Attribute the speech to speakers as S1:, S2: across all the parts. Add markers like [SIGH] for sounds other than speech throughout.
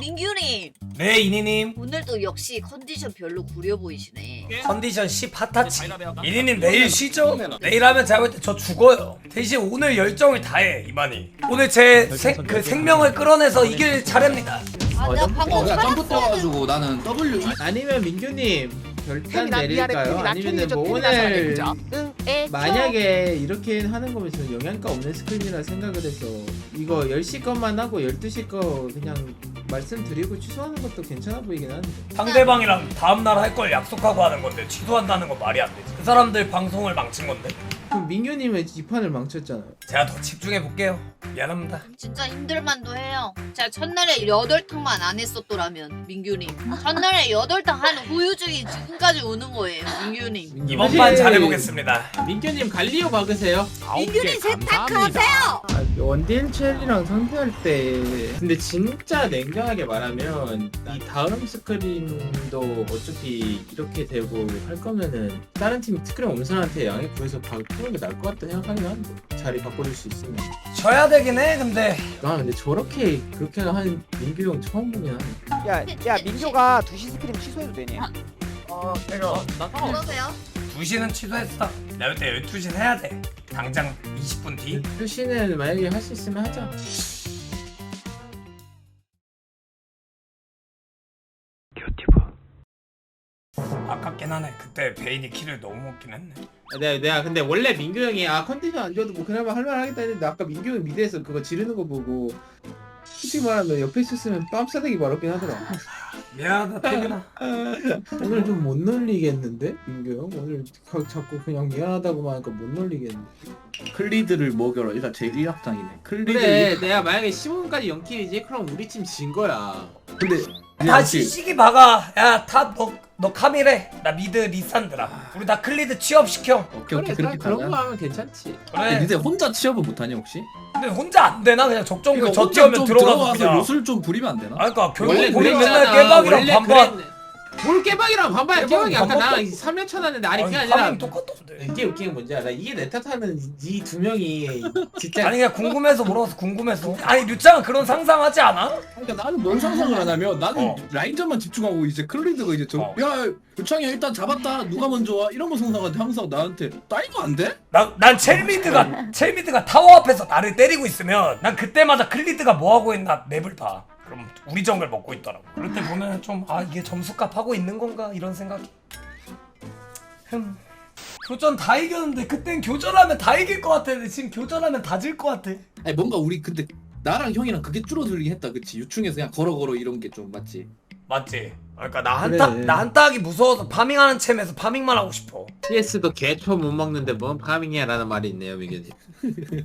S1: 민규님.
S2: 네 이니님.
S1: 오늘도 역시 컨디션 별로 구려 보이시네.
S2: 컨디션 10 핫타치 이니님 내일 쉬죠? 내일 하면 제가 볼 때 저 죽어요. 대신 오늘 열정을 다해 이만희. 오늘 제그 생명을 끌어내서 이길 차례입니다.
S1: 아, 내가 방금
S3: 어, 야 점프 떠가지고 나는 W.
S4: 아니면 민규님
S5: 미안해.
S4: 내릴까요?
S5: 총리해줘
S4: 뭐 오늘
S5: 에,
S4: 만약에 이렇게 하는 거면 저는 영양가 없는 스크린이라 생각을 해서 이거 10시 것만 하고 12시 거 그냥 말씀드리고 취소하는 것도 괜찮아 보이긴 하는데.
S2: 상대방이랑 다음날 할 걸 약속하고 하는 건데 취소한다는 건 말이 안 되지. 그 사람들 방송을 망친 건데.
S4: 그럼 민규님은 이 판을 망쳤잖아요.
S2: 제가 더 집중해 볼게요. 미안합니다.
S1: 진짜 힘들만도 해요. 제가 첫날에 여덟 탕만 안 했었더라면 민규님. 첫날에 여덟 탕 하는 후유증이 지금까지 오는 거예요, 민규님.
S2: 이번
S4: 사실
S2: 판 잘해보겠습니다
S4: 민규님 갈리오 박으세요
S1: 민규님 세탁하세요.
S4: 아, 원딜 첼이랑 상대할 때 근데 진짜 냉정하게 말하면 이 다음 스크린도 어차피 이렇게 되고 할 거면은 다른 팀 스크린 없는 사람한테 양해 구해서 바꾸는 게 나을 것 같다 생각하긴 하는데 자리 바꿔줄 수 있으면
S2: 져야 되긴 해 근데
S4: 아 근데 저렇게 그렇게 한 민규 형 처음 보긴 하네
S5: 야, 야 민규가 2시 스크림 취소해도 되니?
S2: 어 내가
S1: 그러세요?
S2: 2시는 취소했어. 내가 볼때 12시는 해야 돼. 당장 20분 뒤.
S4: 표시는 만약에 할 수 있으면 하자.
S2: 아깝긴 하네. 그때 베인이 키를 너무 먹긴 했네.
S4: 아, 내가, 내가 근데 원래 민규 형이 아 컨디션 안 좋아도 뭐 그나마 할만하겠다 했는데 아까 민규 형 미드에서 그거 지르는 거 보고 솔직히 말하면 옆에 있었으면 뺨 싸대기 말없긴 하더라 [LAUGHS]
S2: 미안하다 태균아.
S4: 오늘 좀 못 놀리겠는데? 민규 형? 오늘 가- 자꾸 그냥 미안하다고만 하니까 못 놀리겠는데
S3: 클리드를 먹여라. 일단 제 1학장이네. 클리드
S4: 그래 내가 만약에 15분까지 연킬이지 그럼 우리 팀 진 거야.
S3: 근데
S2: 다 시식이 박아. 야탑너 너 카밀해. 나 미드 리산드라. 우리 다 클리드 취업시켜.
S3: 오케이 오케이.
S4: 그래
S3: 그렇게
S4: 그런
S3: 가자.
S4: 거 하면 괜찮지.
S3: 근데
S2: 그래.
S3: 니네 혼자 취업은 못하냐 혹시?
S2: 근데 혼자 안 되나? 그냥 적정글
S3: 그러니까
S2: 저
S3: 혼자
S2: 뛰면
S3: 좀
S2: 들어가서
S3: 들어가서
S2: 그냥.
S3: 요술 좀 부리면 안 되나?
S2: 아 그니까
S4: 원래
S2: 결국 우리
S4: 그랬잖아.
S2: 맨날 깨박이랑
S4: 원래
S2: 반반.
S4: 그랬- 뭘 깨박이랑 반반이야
S2: 깨박이
S4: 깨박이 아까
S2: 반반
S4: 나랑 3년 쳐놨는데 아니 그게
S2: 아니,
S4: 아니라
S2: 똑같던데
S4: 이게 웃긴 게 뭔지 알아? 이게 내 탓하면 이두 명이 진짜
S2: 아니 그냥 궁금해서 물어봐서 궁금해서 아니 류짱은 그런 상상하지 않아?
S3: 그러니까 나는 뭔 상상을 하냐면 나는
S2: 어.
S3: 라인전만 집중하고 이제 클리드가 이제 저,
S2: 어.
S3: 야 유창이 일단 잡았다 누가 먼저 와 이런 거 상상하는데 항상 나한테 나 이거 안 돼?
S2: 나, 난 첼미드가 첼미드가 타워 앞에서 나를 때리고 있으면 난 그때마다 클리드가 뭐 하고 있나 맵을 봐. 그럼 우리 정글 먹고 있더라고. 그럴 때 보면 좀 아 이게 점수값 하고 있는 건가 이런 생각이. 흠. 교전 다 이겼는데 그땐 교전하면 다 이길 것 같았는데 지금 교전하면 다 질 것 같아.
S3: 아니 뭔가 우리 근데 나랑 형이랑 그게 줄어들긴 했다 그치 유충에서 그냥 걸어걸어 이런 게 좀 맞지?
S2: 맞지? 그러니까 나
S4: 그래.
S2: 한타 나 한타하기 무서워서 파밍하는 챔에서 파밍만 하고 싶어.
S4: CS도 개초 못 먹는데 뭔 파밍이야 라는 말이 있네요 민규님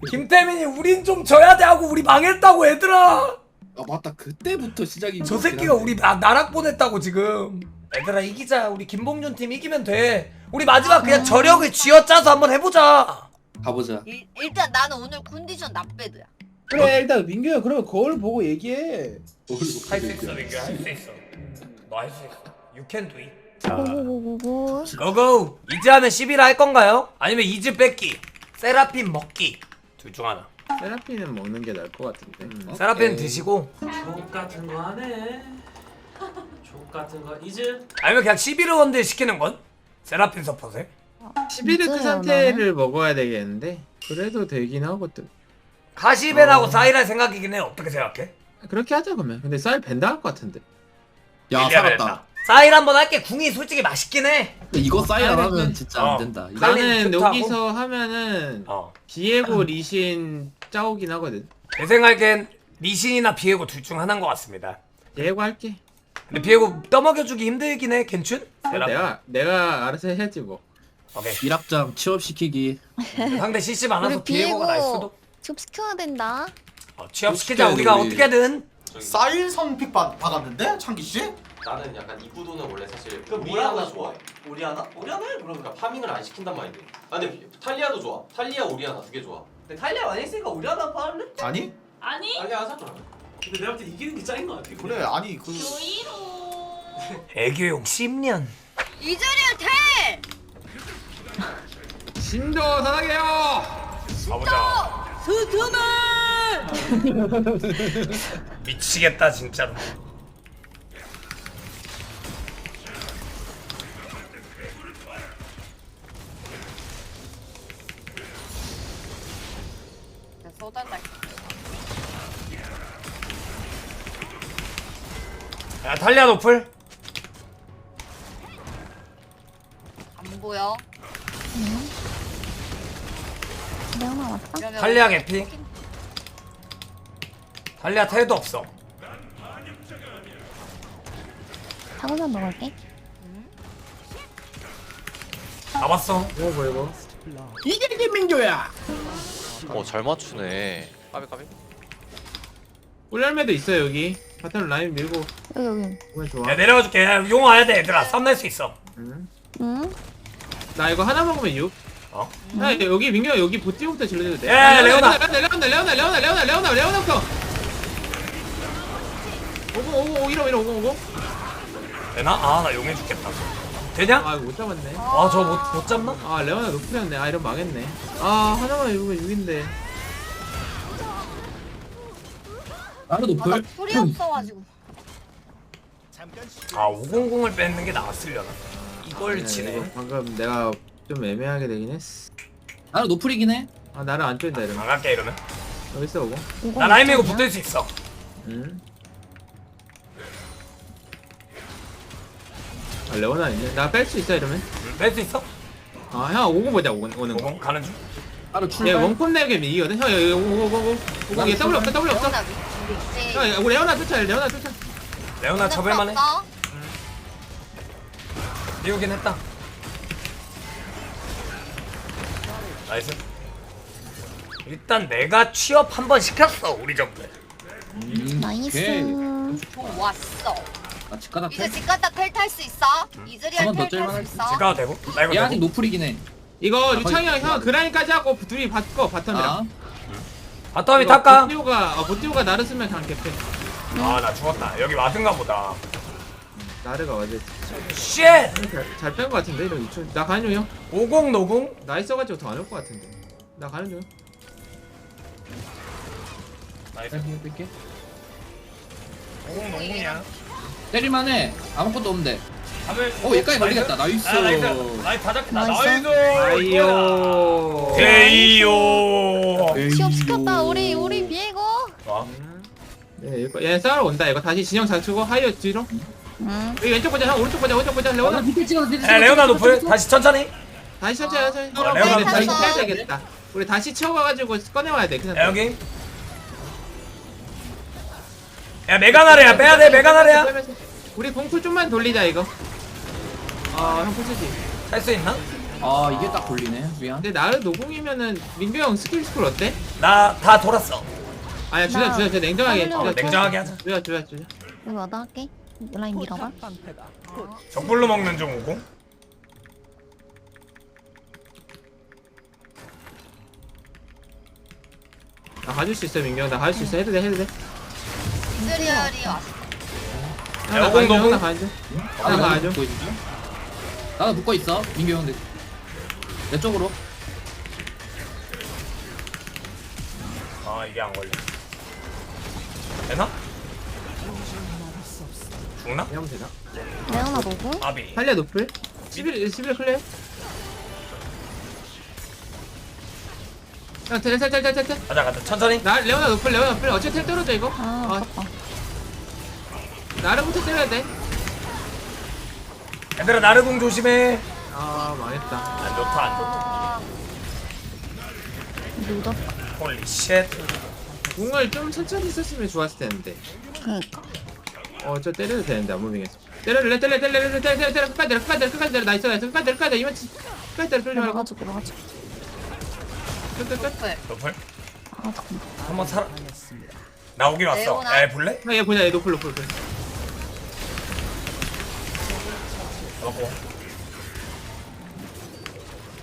S2: 김태민이 우린 좀 져야 돼 하고 우리 망했다고 얘들아.
S3: 아 맞다. 그때부터 시작인
S2: 저 새끼가. 우리 나, 나락 보냈다고 지금. 얘들아 이기자. 우리 김봉준 팀 이기면 돼. 우리 마지막 그냥 저력을 쥐어짜서 한번 해보자.
S3: 가보자.
S1: 일, 일단 나는 오늘 컨디션 나빼드야.
S4: 그래 일단 민규 형 그러면 거울 보고 얘기해.
S2: 할 수 있어 민규 할수 있어. 너 할 수 있어. You can do it. 자.
S5: 고고고고
S2: 고고 이즈 하면 11화 할 건가요? 아니면 이즈 뺏기. 세라핀 먹기. 둘 중 하나
S4: 세라피는 먹는 게 나을 것 같은데.
S2: 세라핀 드시고.
S6: 족 같은 거 하네. 족 같은 거. 이즈?
S2: 아니면 그냥 11호 원딜 시키는 건? 세라핀 서폿에
S4: 11르크
S5: 진짜요,
S4: 상태를 먹어야 되겠는데? 그래도 되긴 하거든.
S2: 가시벤하고
S4: 어.
S2: 사이랄 생각이긴 해. 어떻게 생각해?
S4: 그렇게 하자 그러면. 근데 쌀 벤다 할 것 같은데.
S3: 야 살았다.
S2: 사이랄 한번 할게. 궁이 솔직히 맛있긴 해.
S3: 근데 이거 사이라
S4: 아니,
S3: 하면
S4: 그-
S3: 진짜
S2: 어.
S3: 안 된다. 이거
S4: 나는
S2: 좋다고?
S4: 여기서 하면은
S2: 어.
S4: 비에고 리신 짜오긴 하거든
S2: 제 생각엔 리신이나 비에고 둘 중 하나인 것 같습니다.
S4: 비에고 할게
S2: 근데 비에고 떠먹여주기 힘들긴 해. 괜춘?
S4: 내가 내가 알아서 해야지 뭐
S2: 오케이.
S3: 1학장 취업시키기
S2: 상대 CC 많아서
S5: 우리
S2: 비에고가 날
S5: 비에고.
S2: 수도.
S5: 좀 시켜야 된다
S2: 어, 취업시키자 우리가
S3: 우리.
S2: 어떻게든.
S7: 사일 선픽 받, 받았는데? 창기 씨?
S6: 나는 약간 이 구도는 원래 사실
S7: 그
S6: 오리아나? 좋아해.
S7: 오리아나? 오리아나 해 그럼
S6: 그러니까 파밍을 안 시킨단 말인데. 아 근데 탈리아도 좋아. 탈리아 오리아나 두 개 좋아.
S7: 근데 탈리아 많이 했으니까 오리아나 팔래? 아니
S8: 아니
S6: 탈리아 하자. 근데 내가 볼때 이기는 게 짱인 것 같아.
S7: 그래 아니 그
S8: 조이로
S2: 애교용 10년.
S1: 이 자리에 태!
S4: 신도 사랑해요
S2: 가보자.
S1: 스트맨!
S2: 미치겠다 진짜로. 야 탈리아 노플
S1: 안 보여.
S5: 왔다.
S1: 이러면
S2: 탈리아 개피 탈리아 텔도 없어
S5: 타고만 먹을게.
S2: 잡았어
S4: 이거 뭐 이거
S3: 이게 민규야.
S8: 어 잘 맞추네. 까비 까비.
S4: 꿀열매도 있어 여기 바텀 라인 밀고
S5: 여기 여기.
S4: 오면 좋아
S2: 야 내려와줄게 야, 용 와야 돼 얘들아 쌈낼 수 있어
S4: 응.
S5: 응?
S4: 나 이거 하나 먹으면 6
S2: 어?
S4: 야 여기 민규 여기 보티부터 질러도 돼
S2: 야, 야, 레오나.
S4: 레오나 레오나 레오나 레오나 레오나 레오나 레오나부터 오공 오공 오 이러 이러 오공 오공
S2: 되나? 아나 용해 죽겠다 되냐?
S4: 아 이거 못 잡았네
S2: 아 저 못 못 잡나?
S4: 아 레오나 높이였네 아 이러면 망했네 아 하나만 입으면 6인데
S3: 나도
S1: 아, 나
S3: 노플.
S1: 풀이 없어가지고.
S2: 아 500을 뺏는 게 나았으려나 이걸 치네
S4: 방금 내가 좀 애매하게 되긴 했어
S3: 나도 노플이긴 해.
S4: 아 나를 안 쫀다 이러면
S2: 안 갈게 이러면
S4: 여기 있어
S5: 이거
S2: 나 라인
S5: 있잖아.
S2: 붙을 수 있어
S4: 응. 아 레오나 있네 나 뺄 수 있어 이러면
S2: 뺄 수 있어?
S4: 아 형 오공 보자 오공 오는
S2: 거500 가는
S4: 중얘
S3: 출발.
S4: 원콤 내게 이기거든 형 여기 오공 오공 오공 오공 얘 W 없어 W 없어
S1: 레오나 위- 우리 이제.
S4: 형 우리 레오나 쫓아 레오나 쫓아
S2: 레오나 잡을만해
S1: 없어?
S2: 띄우긴 했다 나이스 일단 내가 취업 한 번 시켰어 우리
S3: 음,
S5: 나이스.
S3: 오케이.
S1: 좋았어.
S3: 나
S1: 이제
S3: 탈.
S1: 집 갔다 텔탈 수 있어? 이즈리얼
S3: 한번 더
S1: 텔탈수
S3: 찔만할
S1: 있어?
S2: 지가도 되고 나 이거
S3: 얘 아직
S2: 되고
S3: 노플이긴 해.
S4: 이거
S3: 아,
S4: 유창이
S3: 거기-
S4: 형형 그라인까지 하고 둘이 바꿔 바텀이랑
S3: 아,
S2: 바텀이 탈까?
S4: 보티오가 어, 보티오가 나를 쓰면 그냥 개패
S2: 아 나 죽었다 여기 와든가 보다
S4: 나르가 어제
S2: 쉣!
S4: 잘뺀 거 같은데 이런 유충 나 가는 중이요
S2: 50 노공?
S4: 나 있어가지고 더 안 올 것 같은데 나 가는 중
S2: 나이스
S3: 뺄게.
S2: 50 노공이야
S3: 때릴만해. 아무것도 없는데. 오 얘까지 걸리겠다. 나이스.
S2: 아, 나이스. 나이스. 다 잡겠다
S5: 나이스.
S2: 나이스.
S4: 아이요
S2: 데이요
S5: 취업 시켰다 우리 우리 비에고.
S2: 와.
S4: 예, 이거 얘 싸우러 온다. 이거 다시 진영 잘 치고 하이어 뒤로.
S5: 응.
S4: 여기 왼쪽 보자. 형 오른쪽 보자. 오른쪽 보자.
S3: 어, 나
S4: 레오나.
S3: 밑에 찍어서 밑에
S2: 야
S3: 찍어서
S2: 레오나
S3: 찍어서.
S2: 노플
S3: 찍어서.
S2: 다시 천천히.
S4: 다시 천천히 천천히.
S2: 어, 레오나
S4: 다시. 해야 되겠다. 우리 다시 채워가지고 꺼내와야 돼. 그냥.
S2: 야 여기 야 메가나레야. 빼야돼. 메가나레야.
S4: 우리 공풀 좀만 돌리자 이거. 아형 풀쓰지.
S2: 할 수 있나?
S3: 아 이게 딱 걸리네. 미안.
S4: 근데 나를 노공이면은 민규 형 스킬 스쿨 어때?
S2: 나 다 돌았어.
S4: 아야 주자
S5: 나
S4: 주자 주자. 냉정하게.
S2: 어, 냉정하게 하자.
S4: 주자 주자 주자.
S5: 여기 와다 할게. 라인 밀어봐.
S2: 적불로 먹는 중 오고
S4: 나 가줄 수 있어 민규 형나 가줄 수 있어. 해도 돼 해도 돼
S1: 이즈리얼이 왔어.
S4: 형, 나 가는 중,
S2: 노공.
S4: 나
S3: 아,
S4: 나
S3: 나도
S4: 가는 중
S3: 붙고 있어. 나도 붙고 있어. 민규 형. 내 쪽으로.
S2: 아 이게 안 걸려 되나? 죽나?
S4: 하면 되나?
S5: 레오나 노구.
S2: 아비
S4: 탈리아 노플 11 11 클레 야 텔텔 텔 텔 텔
S2: 가자 가자. 천천히.
S4: 나 레오나 노플 레오나 노플 어차피 텔 떨어져 이거.
S5: 아
S4: 아,
S5: 아깝다.
S4: 나르부터 때려야 돼아
S2: 얘들아 나르궁 조심해.
S4: 망했다.
S2: 안 좋다 안 좋다.
S5: 늦었다.
S2: 홀리 쉣
S4: 궁을 좀 천천히 썼으면 좋았을 텐데.
S5: 그니까.
S4: 어 저 때려도 되는데 안 무빙해서 때려래? 때려 때려 때려 때려 때려 때려 끝까지 때려. 끝까지 때려 끝까지 때려. 나이스 나이스. 끝까지 때려 끝까지 때려. 이만 치 끝까지 때려 끌지 말고
S5: 나가지고 나가지고.
S4: 끝끝끝
S1: 노플.
S2: 노플
S5: 아 잠깐만.
S2: 한번 살아 나 오긴 왔어
S1: 레오나.
S2: 야 볼래?
S4: 형얘 보자 얘 노플 노플 노플
S2: 먹고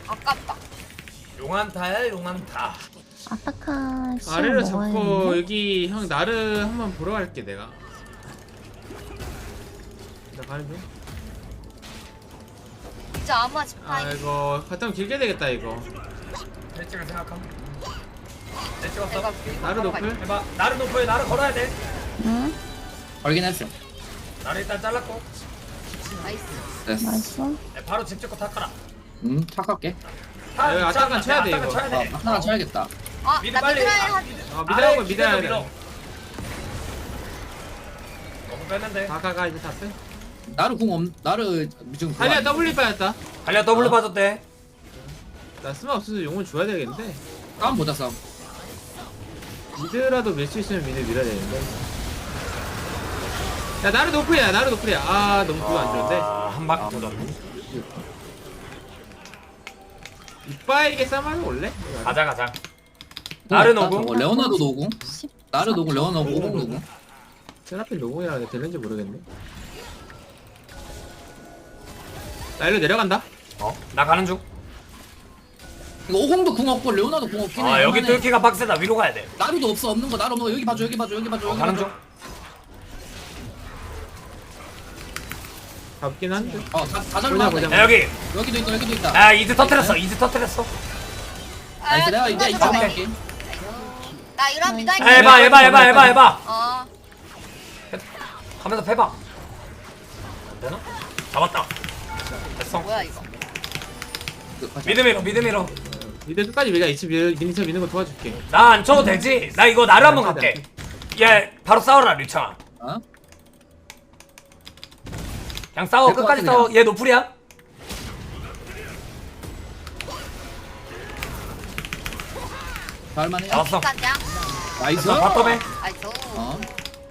S1: 아깝다.
S2: 용한타야 용한타
S5: 아타카 먹어야
S4: 잡고
S5: 되는데.
S4: 여기 형 나를 한번 보러 갈게 내가 나 가는 중
S1: 이제 아마 집
S4: 아. 이거 갔다 오면 길게 되겠다 이거
S2: 내 찍을 생각하면 내 찍었어
S4: 나를. 높을
S2: 해봐 나르 노플 나르 걸어야 돼
S5: 응.
S3: 걸긴 했어.
S2: 나르 일단 잘랐고
S1: 나이스.
S3: 됐어.
S5: 나이스.
S2: 야, 바로 집 찍고 탁하라
S3: 음, 탁할게.
S4: 아, 여기 아타칸 쳐야 돼, 이거.
S2: 쳐야
S3: 아,
S2: 돼
S3: 하나 쳐야겠다.
S1: 어,
S2: 미드
S1: 나
S2: 빨리.
S1: 미드라인 한.
S4: 어 미드라고 미드라
S2: 밀어 밀어 너무 빼는데
S4: 가가가 이제 다 빼.
S3: 나를 궁 없. 나를 지금 그거
S4: 아니야
S3: 아니야?
S4: W 빠졌다.
S2: 달려 더블 빠졌대
S4: 나 스마 없어서 용을 줘야 되겠는데.
S3: 싸움 보자 싸움.
S4: 미드라도 밀 수 있으면 미드 밀어야 되는데. 야 나를 노플이야 나를 노플이야. 아 너무 그거 안 좋은데.
S2: 아, 한 바퀴 도졌네
S4: 이빠에게 싸움하는 거 올래?
S2: 가자 가자
S3: 없다,
S2: 노궁?
S3: 저거. 레오나도 노궁.
S5: 십-
S3: 나르 노궁 레오나 노궁 노궁.
S4: 세라핀 노공이라 되는지 모르겠네. 나 일로 내려간다.
S2: 어 나 가는 중
S3: 이거 오공도 궁 없고 레오나도 궁 없긴 해.
S2: 아 여기
S3: 할만해.
S2: 뚫기가 빡세다 위로 가야 돼
S3: 나루도 없어 없는 거 나루 없는 거 여기 봐줘 여기 봐줘 여기 봐줘
S2: 어,
S3: 여기
S2: 가는
S3: 봐줘.
S2: 중
S4: 잡긴 한데.
S3: 어 다 다
S4: 보자,
S3: 잘못.
S4: 보자.
S2: 야 여기
S3: 여기도 있다 여기도 있다.
S2: 야 이즈 터트렸어 이즈 터트렸어
S3: 나이스 내가 이제 이거. 할게.
S1: 나 이런 미드라인.
S2: 야, 해봐 해봐 해봐 해봐 해봐
S1: 어.
S2: 하면서 패봐 안 되나? 잡았다 됐어
S1: 뭐야 이거?
S3: 그, 가자.
S2: 미드 밀어 미드 밀어
S4: 미드 끝까지 밀자. 이치 밀 미니차 미는 거 도와줄게.
S2: 나 안 쳐도 되지? 나 이거 나를 한번 갈게 얘 바로 싸워라 류창아
S3: 어?
S2: 그냥 싸워
S3: 될것
S2: 끝까지
S3: 같아,
S2: 싸워 얘 노플이야
S3: 잘만해.
S2: 잡았어
S1: 짠장.
S3: 나이스.
S2: 바텀에
S1: 아이스.
S3: 어.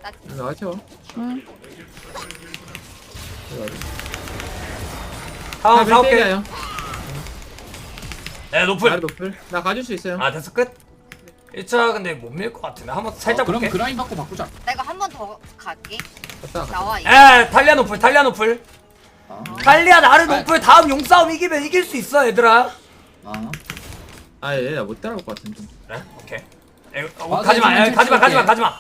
S1: 나.
S5: 응.
S2: 상황 싸울게
S4: 요야나 를
S2: 노플
S4: 노플. 나 가줄 수 있어요.
S2: 아 됐어 끝 1차 근데 못 밀 것 같은데 한번 살짝
S3: 어, 그럼
S2: 볼게
S3: 그라인 받고 바꾸자.
S1: 내가 한 번 더 갈게.
S4: 갔다. 갔다.
S1: 나와 이거.
S2: 에 탈리아 노플 탈리아 노플
S3: 어.
S2: 탈리아 나를
S3: 아.
S2: 노플 다음 용싸움 이기면 이길 수 있어 얘들아
S3: 어.
S4: 아얘나못 따라올 것 같은데.
S2: 그래? 오케이 에, 어,
S3: 아,
S2: 가지마
S3: 네,
S2: 에, 가지마 가지마
S3: 칠게.
S2: 가지마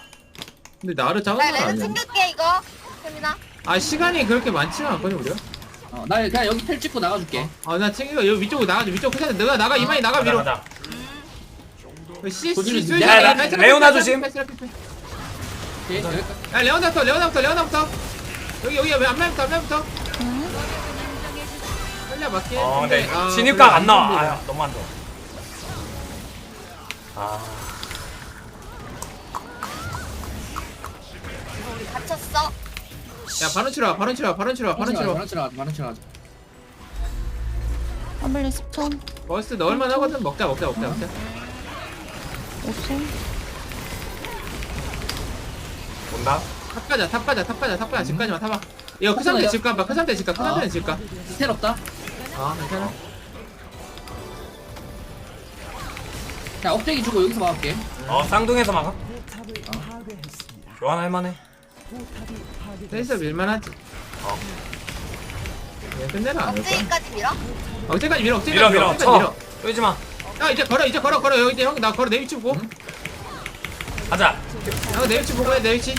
S4: 근데 나를 작은
S1: 나
S4: 건
S1: 레드
S4: 아니야.
S1: 챙길게 이거. 세민아.
S4: 아 시간이 그렇게 많지가 않거든 우리가.
S3: 어. 나 그냥 여기 텔 찍고 나가줄게.
S4: 아나 챙겨 여기 위쪽으로 나가줘 위쪽 그냥 내가 나가 이만희 나가 위로.
S2: 가자
S4: 씨
S3: 좀-
S2: 야, 야, 레오나 조심.
S3: 오케이, 여기까지.
S4: 야 레오나부터 레오나부터 레오나부터 여기 여기 앞면부터 앞면부터 살려 맞게
S2: 어 근데
S4: 아,
S2: 진입각 안 나와. 아 너무 안 좋아 아
S1: 우리 갇혔어.
S4: 야 바론 치러 와 바론 치러 와 바론 치러 와 바론 치러 와
S3: 바로 치러 가자. 바로 치러 가자.
S5: W 10초.
S4: 버스 넣을만 하거든 먹자 먹자 먹자 먹자
S5: 5초.
S2: 본다
S4: 탑 가자 탑 가자 탑 가자 탑 가자 집까지 마 타봐 이거 그 상태 집 가 봐 그 상태 집 가 그
S3: 아.
S4: 상태는 집가
S3: 텔 없다.
S4: 아 괜찮아
S3: 자 억제기 주고 여기서 막을게.
S2: 어 쌍둥이에서 막아 교환할 만해
S4: 셋이서 밀만하지.
S2: 어.
S4: 끝내라. 안 올까
S1: 억제기까지 밀어.
S4: 억제까지 밀어 억제까지
S2: 밀어 밀어.
S4: 억제까지 밀어.
S2: 쳐 쫄지 마.
S4: 야 이제 걸어 이제 걸어 걸어. 여기 형나 걸어 내 위치 보고.
S2: 가자.
S4: 형 내 위치 보고 해 내 위치.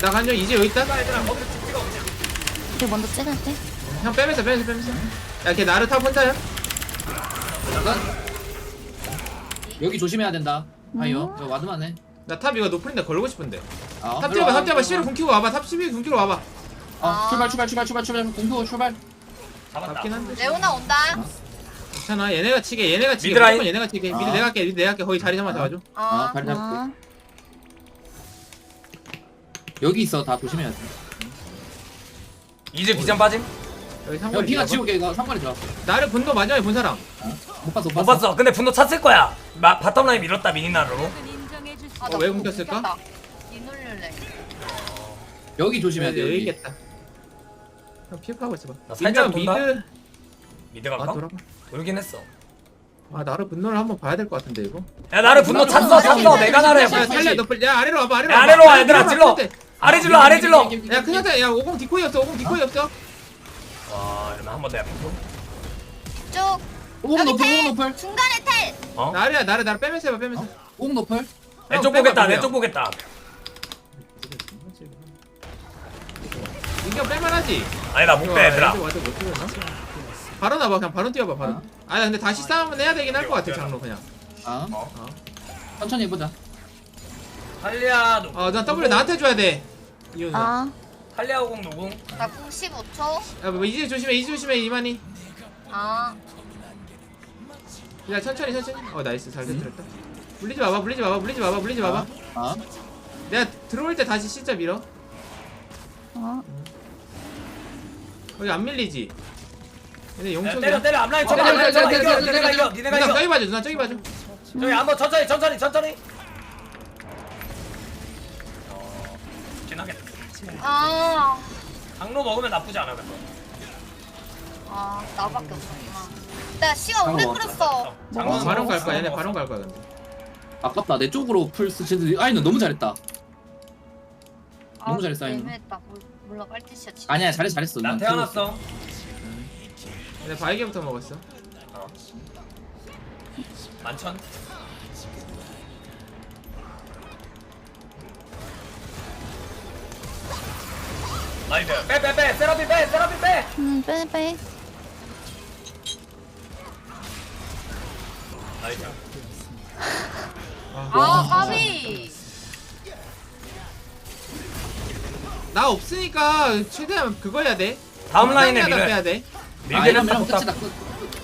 S4: 나 간정 이제 여기 있다.
S5: 우리 먼저 찍을게.
S4: 형 빼면서 빼면서 빼면서. 야걔 나를 탑 혼자야
S3: 잠깐. 여기 조심해야 된다. 아이요. 저 와드만 해.
S4: 나탑 이거 높은데 걸고 싶은데
S3: 어,
S4: 탑 뛰어봐
S3: 와,
S4: 탑 뛰어봐
S3: 일로
S4: 11
S3: 와.
S4: 군 키고 와봐 탑12군 키고 와봐
S3: 어, 출발 출발 출발 출발 출발 공포 출발.
S2: 잡았다
S4: 한데
S1: 레오나 온다.
S4: 괜찮아 얘네가 치게 얘네가 치게
S2: 미드 라인.
S4: 무조건 얘네가 치게 미드
S3: 아.
S4: 내가 할게 미드 내가 할게 거기 자리 잡아 잡아줘
S3: 아,
S1: 어.
S3: 다리 잡고.
S5: 아.
S3: 여기 있어. 다 조심해야 돼.
S2: 이제 비전 빠짐?
S4: 여기
S3: 야,
S4: 상관이
S3: 비가
S4: 있나 봐.
S3: 지우개 이거 상관이 들어.
S4: 나를 분노 마지막에 본 사람
S3: 못 봤어,
S2: 못 봤어 근데 분노 찼을 거야 마, 바텀라인 밀었다 미니나르로
S1: 아,
S4: 어, 왜 굶겼을까?
S1: 이 눌릴래.
S3: 여기 조심해야 돼.
S4: 여기
S3: 여기.
S4: 있겠다 형 피업하고 있어봐
S2: 나 살짝
S4: 미드
S2: 돈다?
S4: 미드
S2: 미드
S4: 아
S2: 갈까?
S4: 돌아봐
S2: 돌긴 했어
S4: 아 나를 분노를 한번 봐야 될 것 같은데 이거
S2: 야 나를 분노 찼어 찼어 내가 나를
S4: 야 살려 너 빨리 야 아래로 와봐 아래로
S2: 야,
S4: 와봐
S2: 아래로 와, 얘들아,
S4: 와봐,
S2: 질러. 아래 질러 아래 질러
S4: 야 큰일 야 오공 디코이 없어 오공 디코이 없어
S2: 와 이러면 한 번더 yap고
S1: 쭉.
S3: 오공
S1: 여기
S3: 높을,
S1: 텔.
S3: 오공 높을.
S1: 중간에 텔.
S2: 어?
S4: 나를 나를 나를 빼면서 해봐 빼면서
S3: 오공 높을.
S4: 빼봐,
S2: 보겠다
S4: 빼봐.
S2: 왼쪽 보겠다
S4: 이거 빼만하지?
S2: 아니 나 못빼 얘들아.
S4: 와도 못 뛰었나? 바로 나봐 그냥 바로 뛰어봐 바로.
S3: 어?
S4: 아 근데 다시 싸움은 해야 되긴 할 것 같아 장로 그냥.
S3: 아,
S2: 어?
S3: 천천히 해보자.
S2: 탈리아 노
S4: 어나 W 나한테 줘야 돼. 이유는
S5: 아.
S2: 탈리아 오공 노공
S1: 나궁 15초.
S4: 야, 뭐 이제 조심해 이제 조심해 이만희.
S1: 아.
S4: 야 천천히 천천히. 어 나이스 잘 됐다. 물리지 마봐 물리지 마봐 물리지 마봐 물리지 마봐.
S3: 아
S4: 내가 들어올 때 다시 진짜 밀어.
S5: 어?
S4: 거기 안 밀리지.
S2: 야,
S4: 용촉이야.
S2: 때려 때려. 앞라인
S4: 때려,
S2: 쳐봐
S4: 때려,
S2: 앞라인 쳐봐.
S4: 때려,
S2: 이겨
S4: 때려,
S2: 니네가
S4: 때려,
S2: 이겨.
S4: 때려.
S2: 니네가
S4: 누나
S2: 이겨
S4: 저기 봐줘 누나 저기 봐줘.
S2: 저기 한번 천천히 천천히 천천히. 지나겠다
S1: 아,
S2: 강로 먹으면 나쁘지 않아 근데
S1: 아 나밖에 없었구나. 나 시간 오래
S3: 장로
S1: 끌었어.
S4: 어,
S2: 장로는
S4: 바론 갈 거야 얘네. 바론 갈 거야 근데.
S3: 아깝다. 내 쪽으로 풀스 쟤들 아이는 너무 잘했다 너무 잘했어, 아이는.
S1: 애매했다. 몰- 몰라 빨티시야 진짜.
S3: 아니야 잘했어 잘했어.
S2: 난 태어났어.
S4: 얘네 바이게부터 먹었어.
S2: 만천? 나이스. 빼빼빼. 세라피 빼 세라피 빼.
S5: 음, 빼, 빼.
S2: 나이스.
S1: 아 까비.
S4: 나 없으니까 최대한 그거 해야 돼.
S2: 다음 라인에
S4: 밀어
S2: 밀어
S4: 빼야 돼.
S3: 아
S2: 밀기는
S3: 이러면
S2: 딱
S3: 끝이다 끝.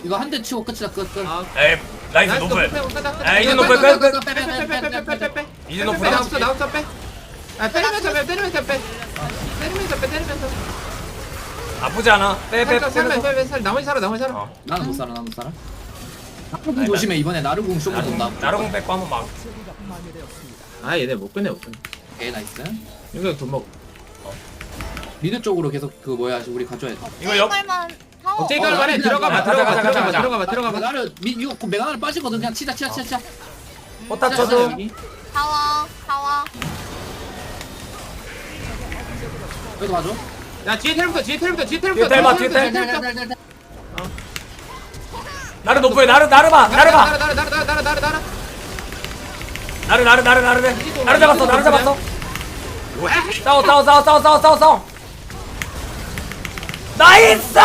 S3: 이거 한 대 치고 끝이다 끝끝.
S4: 아,
S2: 에이 나이스 노플 아,
S4: 빼,
S2: 이제
S4: 빼,
S2: 노플
S4: 빼,
S2: 끝,
S4: 빼,
S2: 끝.
S4: 빼, 빼, 빼, 빼, 빼, 빼, 빼, 빼.
S2: 이제
S4: 빼,
S2: 노플
S4: 빼, 나 없어 나 없어 빼. 아, 때리면서 빼 때리면서 빼. 때리면서 빼 때리면서.
S2: 아프지 않아? 빼빼
S4: 살짝 살면 빼, 빼, 살 나머지 살아 나머지 살아.
S2: 어.
S3: 나는 못 살아 나는 못 살아. 나르궁 조심해 이번에 나르궁 쇼크 돈다
S2: 나르공 뺏고 한번 막.
S4: 아 얘네 못 끝내 못 끝내.
S3: 오케이 나이스.
S4: 이거 돈 먹어
S3: 미드 쪽으로 계속 그 뭐야 지금 우리 가져야 돼.
S2: 이거 옆-
S1: 만 타워.
S4: 어째- 이걸
S3: 말해,
S4: 들어가봐,
S2: 들어가자, 들어가자,
S4: 들어가봐 들어가봐
S3: 나는 미 이거 그 곧 메가나는 빠지거든. 그냥 치자 치자 치자 치자.
S2: 어, 어, 포탑
S3: 치자,
S2: 쳐줘.
S3: 여기.
S1: 타워. 타워.
S3: 여기도 봐줘.
S4: 야 뒤에 텔부터 뒤에 텔부터 뒤에 텔부터
S2: 텔봐, 뒤에 텔. 나를 높여 나를 나를 봐 나를 봐
S4: 나르 나르 나르 나르 나르 나르
S2: 나를 나를 나를 나를 나를 잡았어 나를 잡았어 아, 싸워 싸워 싸워 싸워 싸워 싸워 나이스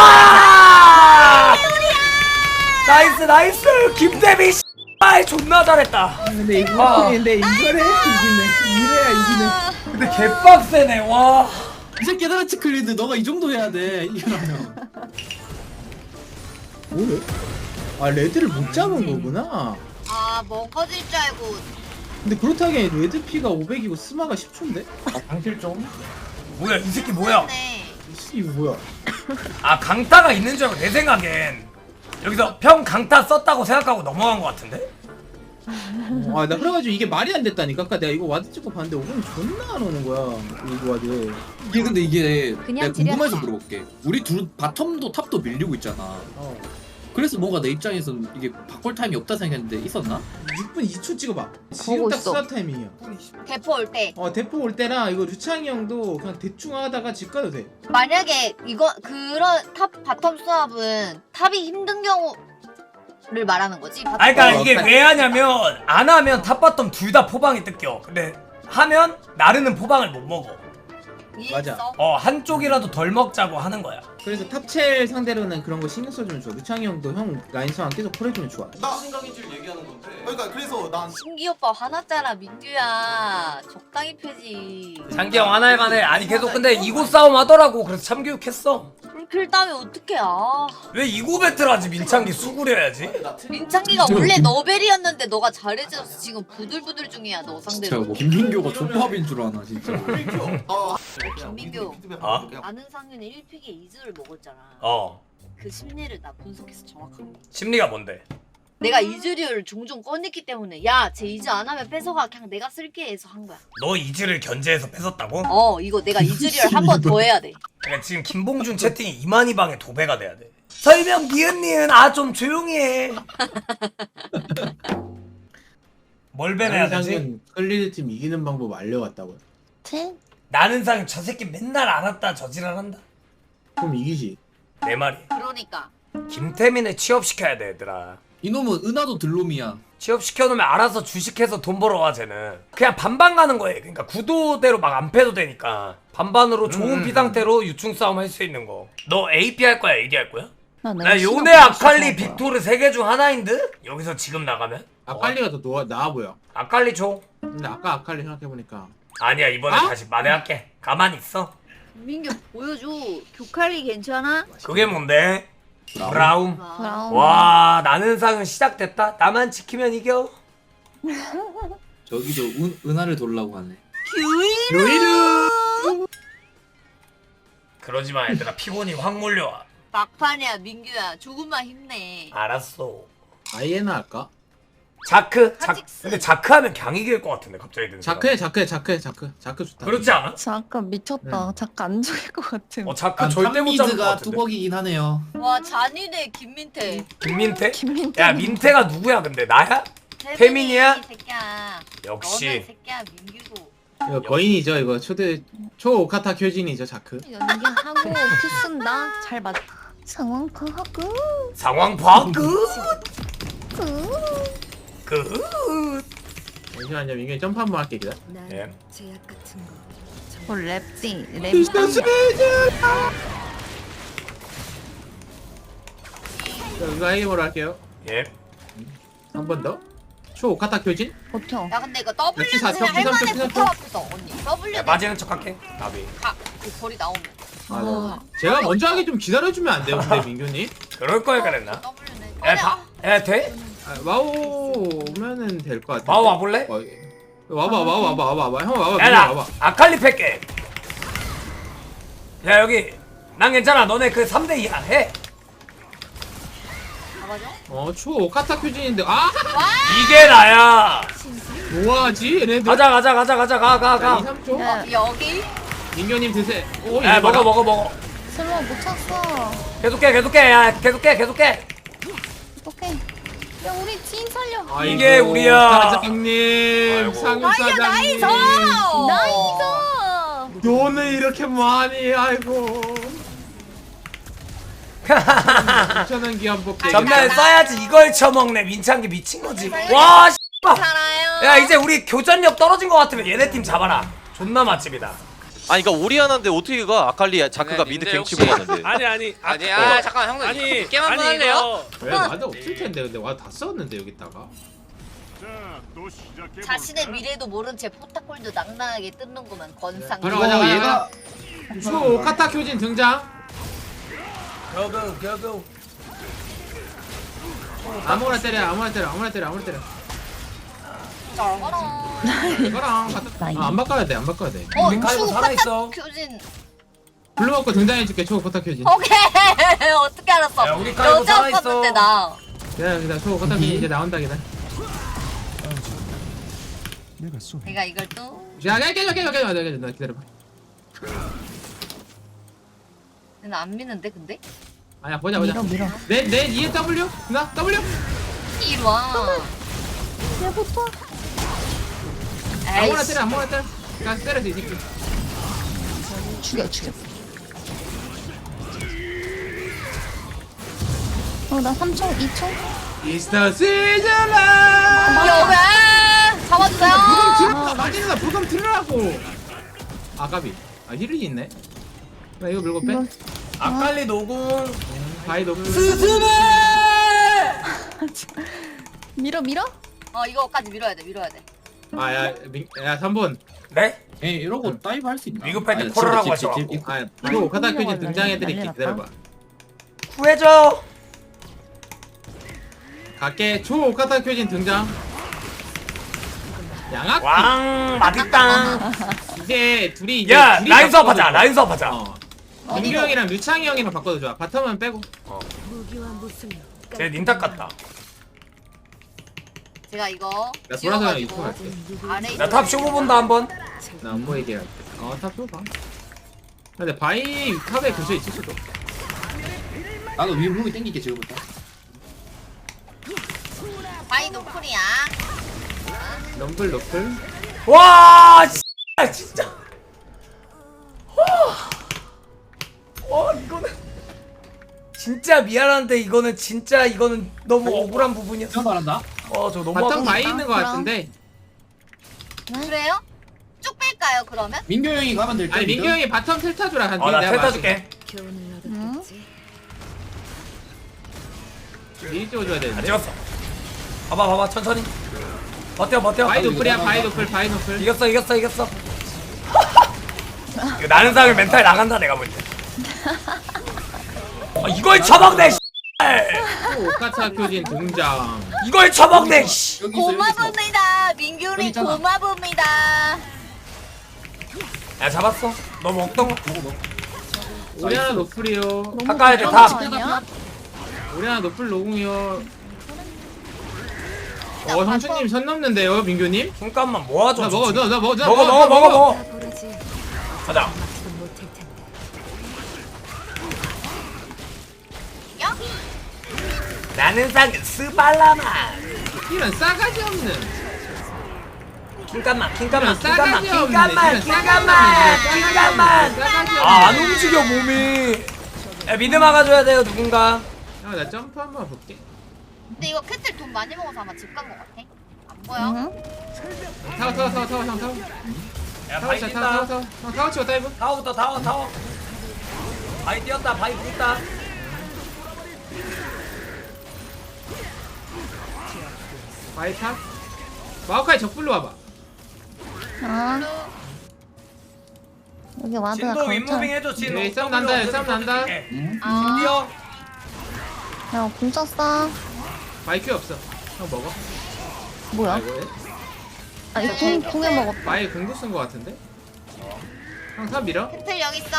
S2: 나이스 나이스 김대비 씨발 존나 잘했다
S4: 근데 이거
S2: 아.
S4: 근데 이거래 이기네 이래야 이기네
S2: 근데 개빡세네 와
S3: 이 새끼 드라치 클리드 너가 이 정도 해야 돼 이러면
S4: 뭐래? 아 레드를 못 잡은 거구나
S1: 아 먹어질 줄 알고.
S4: 근데 그렇다기에 레드 피가 500이고 스마가 10초인데? 방실 좀?
S2: 뭐야 이 새끼 뭐야
S1: 네.
S4: 이거 뭐야?
S2: 아 강타가 있는 줄 알고 내 생각엔 여기서 평 강타 썼다고 생각하고 넘어간 것 같은데?
S4: 아 나 그래가지고 이게 말이 안 됐다니까. 아까 내가 이거 와드 찍고 봤는데 5분 존나 안 오는 거야 이거 와드.
S3: 이게 근데 이게
S5: 그냥
S3: 내가 궁금해서
S5: 지렸다.
S3: 물어볼게. 우리 둘 바텀도 탑도 밀리고 있잖아.
S4: 어
S3: 그래서 뭔가 내 입장에선 이게 바꿀 타임이 없다 생각했는데 있었나?
S4: 6분 2초 찍어봐 지금 딱
S5: 있어.
S4: 수다 타이밍이야
S1: 대포 올 때.
S4: 어 대포 올 때랑 이거 류창이 형도 그냥 대충 하다가 집 가도 돼
S1: 만약에 이거 그런 탑 바텀 수합은 탑이 힘든 경우를 말하는 거지. 바텀.
S2: 아 그러니까
S4: 어,
S2: 이게
S4: 딱-
S2: 왜 하냐면 안 하면 탑바텀 둘 다 포방이 뜯겨 근데 하면 나르는 포방을 못 먹어?
S4: 맞아.
S2: 어 한쪽이라도 덜 먹자고 하는 거야
S4: 그래서 탑첼 상대로는 그런 거 신경 써주면 좋아. 류창이 형도 형 라인 상황 계속 풀어주면 좋아.
S7: 나 생각인지를 얘기하는 건데. 그러니까 그래서 난
S1: 신기 오빠 화났잖아 민규야. 적당히 패지.
S2: 장기 형 하나에 만해. 아니 계속 근데 이고 싸움 하더라고. 그래서 참교육했어.
S1: 불 필 따면 어떡해 아.
S2: 왜 이고 배틀 하지 민창기 수구려야지.
S1: 민창기가 원래 너벨이었는데 너가 잘해줘서 지금 부들부들 중이야 너
S3: 진짜
S1: 상대로.
S3: 뭐 김민교가 족밥인 줄 아나 진짜.
S7: 어.
S1: 김민규.
S2: 어?
S1: 아는 상윤은 1픽에 이즈를 먹었잖아.
S2: 어.
S1: 그 심리를 나 분석해서 정확하게
S2: 심리가 뭔데?
S1: 내가 이즈리얼을 종종 꺼냈기 때문에 야쟤 이즈 안 하면 뺏어가. 그냥 내가 쓸게 해서 한 거야.
S2: 너 이즈를 견제해서 뺏었다고?
S1: 어 이거 내가 이즈리얼 한 번 더 해야 돼
S2: 그러니까 지금 김봉준 채팅이 이만희 방에 도배가 돼야 돼. 설명 니은 니은 아 좀 조용히 해뭘 [LAUGHS] 배내야 되지?
S4: 상은 클리드 팀 이기는 방법 알려왔다고요
S5: 칠?
S2: 나는 상 저 새끼 맨날 안 왔다 저지랄한다.
S4: 그럼 이기지.
S2: 내 말이
S1: 그러니까.
S2: 김태민을 취업시켜야 돼 얘들아.
S3: 이놈은 은하도 들놈이야
S2: 취업시켜놓으면 알아서 주식해서 돈 벌어와 쟤는 그냥 반반 가는 거예요 그러니까 구도대로 막 안 패도 되니까 반반으로 좋은
S3: 음.
S2: 비상태로 유충 싸움 할 수 있는 거너 AP 할 거야 AD 할 거야?
S5: 나,
S2: 요네 아칼리. 빅토르 세 개 중 하나인 듯? 여기서 지금 나가면?
S4: 아칼리가 더 노아, 나아 보여
S2: 아칼리 줘
S4: 근데 아까 아칼리 생각해 보니까
S2: 아니야 이번에
S4: 아?
S2: 다시 만회할게 가만히 있어
S1: 민규 보여줘 교칼리 괜찮아?
S2: 그게 뭔데? 브라움.
S5: 브라운.
S2: 와 나는 상은 시작됐다. 나만 지키면 이겨. [LAUGHS]
S3: 저기도 은, 은하를 돌라고 하네
S2: 그러지 마 얘들아 피곤이 확 몰려와.
S1: 막판이야 민규야 조금만 힘내.
S2: 알았어.
S4: 아이에나 할까?
S2: 자크 자
S1: 하직스.
S2: 근데 자크 하면 강 이 길 것 같은데 갑자기 든
S4: 자크해 자크해 자크해 자크 자크 좋다
S2: 그렇지 않아?
S5: 잠깐 미쳤다. 잠깐 안 죽일 것 같은.
S2: 어 자크
S3: 아,
S2: 절대 못 잡을 것
S3: 탑미드가
S2: 같은데.
S3: 뚜벅이긴 하네요
S1: 와 잔인해 김민태.
S2: 김민태? [LAUGHS]
S5: 김민태.
S2: 야 민태가 누구야 근데 나야? 태민이야?
S1: 새끼야.
S2: 역시.
S1: 너는 새끼야 민규고.
S4: 이거 거인이죠 이거 초대 초 오카타 교진이죠 자크
S5: 연기하고 큐 쓴다. 잘 맞. 상황 파하고.
S2: 상황 파악 끝.
S5: 그.
S2: 끝.
S4: 잠시만요 민규 점프 한 번 할게 기다려
S2: 예.
S5: 뭐 랩지. 랩.
S4: 자, 이거 하이게임으로 할게요
S2: 예.
S4: 한 번 더. 초 오카타 교진?
S5: 버텨.
S1: 야 근데 이거 W
S4: 역시 사-
S1: 그냥
S4: 사- 사-
S1: 붙어 앞에서 언니. W
S2: 야, 맞이는 척할게. 나비.
S1: 가그 거리 나오면.
S4: 아, 제가 먼저 하기 좀 기다려주면 안 돼요 근데 [LAUGHS] 민규님?
S2: 그럴 걸 그랬나? 야, 바, 야 돼?
S4: 아, 와우 오면은 될 것 같아
S2: 마우 와볼래?
S4: 어, 와봐 와봐 와봐 와봐 와봐 형 와봐
S2: 야, 나
S4: 와봐
S2: 아칼리 팰게. 야, 여기. 난 괜찮아. 너네 그 3대2야. 해.
S1: 가봐줘.
S4: 어초 오카타 교진인데 아
S2: 이게 나야.
S4: 뭐하지 얘네들
S2: 가자, 가자, 가자, 가자. 가, 가,
S4: 2,
S2: 가.
S4: 3초
S5: 야,
S1: 여기.
S4: 민규님 드세 오
S2: 야,
S4: 이거
S2: 먹어,
S4: 봐라.
S2: 먹어, 먹어.
S5: 슬로우 못 찼어.
S2: 계속해, 계속해. 야, 계속해, 계속해.
S5: 야 우리 지인 살려.
S4: 아이고,
S2: 이게 우리야.
S4: 사장님
S2: 아이고.
S4: 상윤
S1: 나이야
S4: 사장님
S1: 나이서.
S5: 나이스.
S4: 돈을 이렇게 많이 아이고 2천원 기한 뽑기
S2: 전날 써야지 이걸 쳐먹네. 민창기 미친 거지. 와, 씨발.
S1: 살아요.
S2: 야, 이제 우리 교전력 떨어진 것 같으면 얘네 팀 잡아라. 존나 맛집이다.
S8: 아니 그러니까 오리아나인데 어떻게 가? 아칼리 자크가
S9: 네,
S8: 미드
S9: 근데
S8: 갱치고 가는데.
S9: 아니 아니 아니 아 잠깐 형들
S6: 아니,
S9: 게임 한번
S6: 아니,
S9: 할래요?
S4: 왜 와드 없을 텐데 근데 와드 다 썼는데 여기다가.
S1: 자신의 미래도 모른 채 포탑골도 낭낭하게 뜯는구만 건상.
S4: 바로
S3: 이거
S4: 가자,
S3: 얘가
S4: 초 오카타 교진 등장.
S2: 고고, 고고.
S4: 아무나 때려 아무나 때려 아무나 때려 아무나 때려 이거랑 같은 아, 안 바꿔야 돼 안 바꿔야 돼
S1: 어,
S2: 우리
S1: 추
S2: 살아있어.
S1: 교진.
S4: 블루 먹고 등장해줄게 초 오카타 교진
S1: 오케이. [LAUGHS] 어떻게 알았어?
S2: 야, 우리 칼고 살아있어.
S1: 나.
S4: 기다려 기다려 초 오카타 교진 이제 나온다 기다려
S1: 내가 이걸 또.
S4: 야 깨져 깨져 깨져 깨져 깨져 기다려봐
S1: 나안 미는데 근데?
S4: 아야 보자 보자
S5: 밀어 밀어.
S4: 내내 E W 나 W
S1: 이리 와.
S5: 야 붙어.
S4: 아무나. 때려 아무나 때려 가 때려 이 새끼
S5: 죽여 죽여. 어나 3초 2초.
S4: 이스터 시즌라
S1: 여배 잡아주세요.
S4: 불금 들어 마지막 불금 들으라고 아가비 아 힐이 있네 나 이거 밀고 빼
S5: 이거
S2: 아칼리 노궁.
S4: 바이 높은
S2: 스스메!
S5: 밀어 밀어.
S1: 어 이거까지 밀어야 돼 밀어야 돼.
S4: 아야 야 3번
S2: 네?
S3: 에 이러고 다이브 할 수 있나?
S2: 위급할 때
S3: 아니,
S2: 콜하라고
S3: 집, 집, 집,
S2: 하셔갖고.
S3: 집.
S4: 아 이거 오카타 교진 등장해드릴게 기다려봐
S2: 구해줘.
S4: 갈게 초 오카타 교진 등장 양악
S2: 왕 맛있다.
S4: 이제 둘이 이제
S2: 야
S4: 둘이
S2: 라인 수업하자.
S4: 바꿔도
S2: 라인 수업하자.
S4: 어 민규 형이랑 류창희 형이랑 바꿔도 좋아 바텀은 빼고
S2: 쟤 닌탁 같다.
S1: 제가 이거
S4: 나
S1: 지워가지고
S4: 유튜브 할게
S2: 나탑 쇼부 본다 한번.
S4: 나안 보이게 할게. 어탑 쏘봐 근데 바이 탑에 근처에 있을 수도.
S3: 나도 위 무기 땡길게 지금부터.
S1: 바이 노플이야.
S4: 럼블 너플
S2: 와, 씨, 진짜. 와, 와, 이거는 진짜 미안한데 이거는 진짜 이거는 너무 억울한 부분이었어.
S3: 형 말한다
S2: 어, 저 너무
S4: 바텀
S2: 억울-
S4: 바이 있는 거
S5: 그럼.
S4: 같은데
S1: 그래요? 쭉 뺄까요 그러면?
S3: 민규 형이 가면 될때
S4: 아니 민규 형이 바텀 텔타 주라 한
S2: 어, 나
S4: 내가
S2: 텔타. 줄게.
S5: 응?
S4: 미리 찍어줘야
S2: 안
S4: 되는데
S2: 찍었어. 봐봐, 봐봐, 천천히. 버텨, 버텨.
S4: 바이 노플이야 바이 노플 바이 노플
S2: 이겼어, 이겼어, 이겼어. 이거 [LAUGHS] 나는 상을 멘탈 나간다 내가 볼 때. 어, 이걸 쳐먹네. 씨.
S4: 오카타 교진 등장.
S2: 이걸 처먹네 씨.
S3: 여기 있어 여기 있어
S1: 고마봅니다.
S3: 여기
S1: 민규님
S3: 있잖아.
S1: 고마봅니다.
S2: 야 잡았어 너 먹던 거
S3: 먹어 먹어
S4: 오리아나 노플이요.
S2: 돼,
S5: 불편한
S2: 다.
S5: 거 아니야?
S4: 오리아나 노플 노궁이요. 어 형수님 선 넘는데요 민규님?
S2: 잠깐만 모아줘
S4: 나 먹어 너나 먹어 나
S2: 먹어 먹어 먹어 먹어 가자 나는 상 스발라마
S4: 이런 싸가지 없는.
S2: 킹깐만 킹깐만
S4: 이런
S2: 킹깐만
S4: 싸가지.
S2: 킹깐만
S4: 이런
S2: 킹깐만
S4: 싸가지
S2: 킹깐만
S4: 싸가지
S2: 아 안. 움직여 몸이 야 미드 막아줘야 돼요 누군가
S4: 야, 나 점프 한번 볼게.
S1: 근데 이거 캐틀 돈 많이 먹어서 아마 집간거 같아. 안 보여?
S5: 응?
S4: 타워 타워 타워 타워 형 타워.
S2: 야
S4: 타워
S2: 바이
S4: 쳐 타워 타워
S2: 뛴다
S4: 타워. 형 타워 치고 다이브.
S2: 타워부터 타워 타워 바이 뛰었다 바이 붙다
S4: 바이 탑. 마오카이 적불로 와봐.
S5: 아 여기 와드가
S2: 진도 윗무빙 해줘 진
S4: 네, 싸움 난다, 싸움 난다.
S3: 응?
S1: 아.
S2: 뛰어
S5: 야궁 쳤어
S4: 바이 큐 없어. 형 먹어.
S5: 뭐야?
S4: 아이고,
S5: 아 이거 궁, 궁에 먹었다
S4: 바이 공도 쓴 거 같은데? 형탑 밀어.
S1: 캐틀 여기 있어.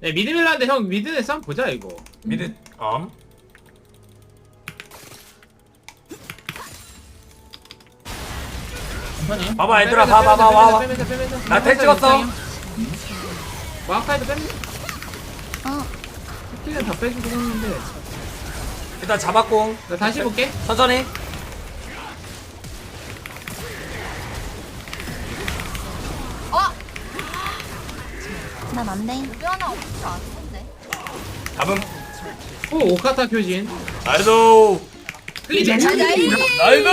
S4: 네 미드 밀라는데 형 미드에 싸움 보자 이거.
S2: 미드 엄
S3: 천천히
S2: 봐봐 얘들아 봐봐 봐봐 봐봐 나택 찍었어.
S4: 마오카이도 뺍니다.
S5: 아
S4: 킬은 다 빼주긴 했는데.
S2: 일단 잡았고
S4: 나 다시 볼게.
S2: 천천히
S1: 어?
S5: 난 안 돼
S1: 우리 하나 없지 않던데.
S2: 잡음
S4: 오 오카타 교진.
S2: 나이도
S4: 클리드.
S2: 나이도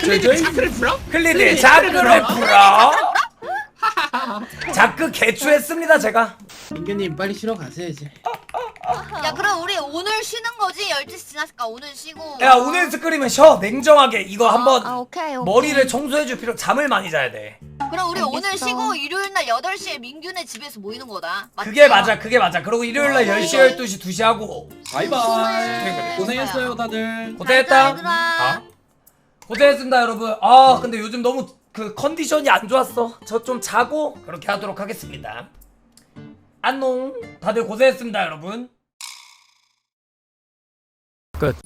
S4: 클리드 차크를 풀어?
S2: 클리드 자크를 풀어 [LAUGHS] 자크 개추했습니다 제가
S3: 민규님 빨리 쉬러 가세요 이제
S1: 야 그럼 우리 오늘 쉬는 거지? 12시 지났을까? 오늘 쉬고.
S2: 야 오늘 스크림은 쉬어 냉정하게 이거 한번
S5: 아 오케이 오케이
S2: 머리를 청소해줄 필요 잠을 많이 자야 돼
S1: 그럼 우리 오늘
S5: 알겠어.
S1: 쉬고 일요일 날 8시에 민규네 집에서 모이는 거다. 맞지?
S2: 그게 맞아 그게 맞아. 그리고 일요일 날 10시 12시 2시 하고.
S3: 바이바이. 고생했어요 다들.
S2: 고생했다.
S1: 얘들아.
S2: 아? 고생했습니다 여러분. 아 근데 요즘 너무 그 컨디션이 안 좋았어. 저 좀 자고 그렇게 하도록 하겠습니다. 안녕. 다들 고생했습니다 여러분. 끝